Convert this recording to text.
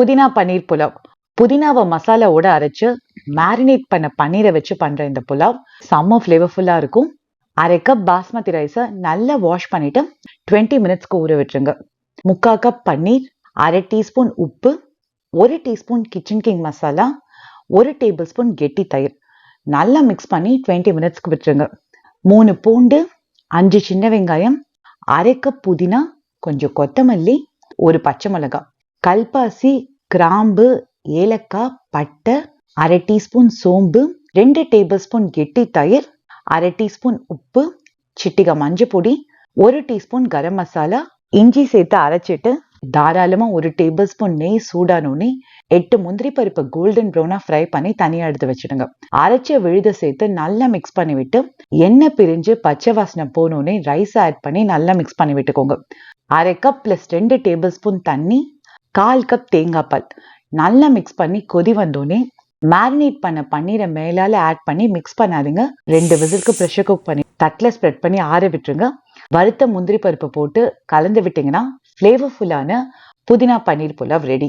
புதினா பன்னீர் புலாவ். புதினாவை மசாலாவோட அரைச்சு மேரினேட் பண்ண பன்னீரை வச்சு பண்ற இந்த புலாவ் செம்ம ஃப்ளேவர்ஃபுல்லா இருக்கும். அரை கப் பாஸ்மதி ரைஸை நல்லா வாஷ் பண்ணிட்டு டுவெண்ட்டி மினிட்ஸ்க்கு ஊற விட்டுருங்க. முக்கால் கப் பன்னீர் அரை டீஸ்பூன் உப்பு ஒரு டீஸ்பூன் கிச்சன் கிங் மசாலா ஒரு டேபிள் ஸ்பூன் கெட்டி தயிர். நல்லா மிக்ஸ் பண்ணி டுவெண்ட்டி மினிட்ஸ்க்கு விட்டுருங்க. மூணு பூண்டு அஞ்சு சின்ன வெங்காயம் அரை கப் புதினா கொஞ்சம் கொத்தமல்லி ஒரு பச்சை மிளகாய். கல்பாசி கிராம்பு ஏலக்காய் பட்டை அரை டீஸ்பூன் சோம்பு ரெண்டு டேபிள் ஸ்பூன் கெட்டி தயிர் அரை டீஸ்பூன் உப்பு சிட்டிகை மஞ்சள் பொடி ஒரு டீஸ்பூன் கரம் மசாலா இஞ்சி சேர்த்து அரைச்சிட்டு தாராளமாக ஒரு டேபிள் ஸ்பூன் நெய் சூடானோடனே எட்டு முந்திரி பருப்பு கோல்டன் ப்ரௌனாக ஃப்ரை பண்ணி தனியாக எடுத்து வச்சிடுங்க. அரைச்ச விழுத சேர்த்து நல்லா மிக்ஸ் பண்ணி விட்டு எண்ணெய் பிரிஞ்சு பச்சை வாசனை போனோடனே ரைஸ் ஆட் பண்ணி நல்லா மிக்ஸ் பண்ணி விட்டுக்கோங்க. அரை கப் ப்ளஸ் ரெண்டு டேபிள் ஸ்பூன் தண்ணி கால் கப் தேங்காய் பால். நல்லா மிக்ஸ் பண்ணி கொதி வந்தோடனே மேரினேட் பண்ண பன்னீரை மேலால ஆட் பண்ணி மிக்ஸ் பண்ணாதுங்க. ரெண்டு விசிலுக்கு ப்ரெஷர் குக் பண்ணி தட்டில் ஸ்ப்ரெட் பண்ணி ஆற விட்டுருங்க. வறுத்த முந்திரி பருப்பு போட்டு கலந்து விட்டீங்கன்னா ஃப்ளேவர்ஃபுல்லான புதினா பன்னீர் புலாவ் ரெடி